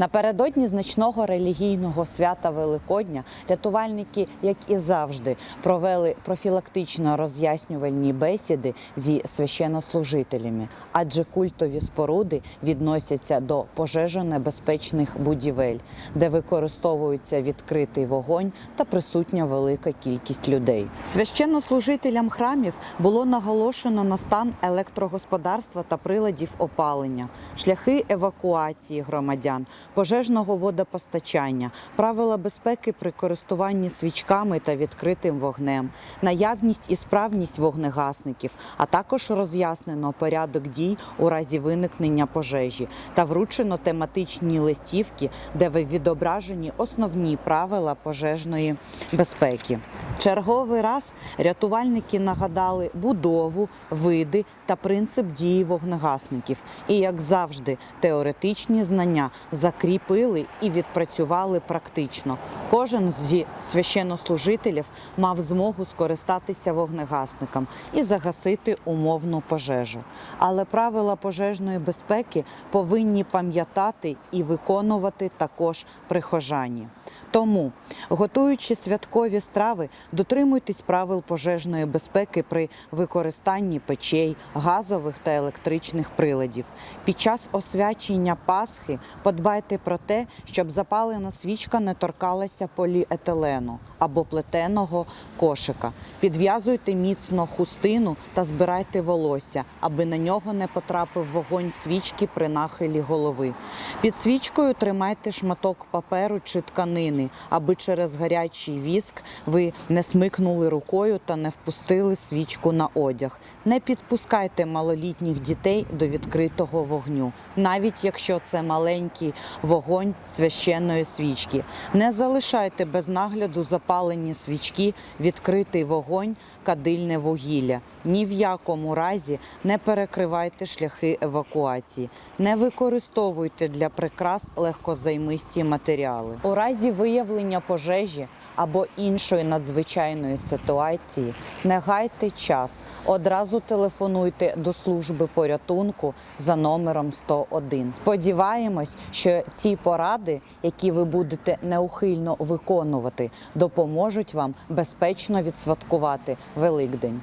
Напередодні значного релігійного свята Великодня рятувальники, як і завжди, провели профілактично роз'яснювальні бесіди зі священнослужителями, адже культові споруди відносяться до пожежонебезпечних будівель, де використовується відкритий вогонь та присутня велика кількість людей. Священнослужителям храмів було наголошено на стан електрогосподарства та приладів опалення, шляхи евакуації громадян, пожежного водопостачання, правила безпеки при користуванні свічками та відкритим вогнем, наявність і справність вогнегасників, а також роз'яснено порядок дій у разі виникнення пожежі та вручено тематичні листівки, де відображені основні правила пожежної безпеки. Черговий раз рятувальники нагадали будову, види та принцип дії вогнегасників. І, як завжди, теоретичні знання закріпили і відпрацювали практично. Кожен зі священнослужителів мав змогу скористатися вогнегасником і загасити умовну пожежу. Але правила пожежної безпеки повинні пам'ятати і виконувати також прихожані. Тому, готуючи святкові страви, дотримуйтесь правил пожежної безпеки при використанні печей, газових та електричних приладів. Під час освячення Пасхи подбайте про те, щоб запалена свічка не торкалася поліетилену або плетеного кошика. Підв'язуйте міцно хустину та збирайте волосся, аби на нього не потрапив вогонь свічки при нахилі голови. Під свічкою тримайте шматок паперу чи тканини, аби через гарячий віск ви не смикнули рукою та не впустили свічку на одяг. Не підпускайте малолітніх дітей до відкритого вогню, навіть якщо це маленький вогонь священної свічки. Не залишайте без нагляду запалені свічки, відкритий вогонь, кадильне вугілля. Ні в якому разі не перекривайте шляхи евакуації, не використовуйте для прикрас легкозаймисті матеріали. У разі виявлення пожежі або іншої надзвичайної ситуації не гайте час. Одразу телефонуйте до служби порятунку за номером 101. Сподіваємось, що ці поради, які ви будете неухильно виконувати, допоможуть вам безпечно відсвяткувати Великдень.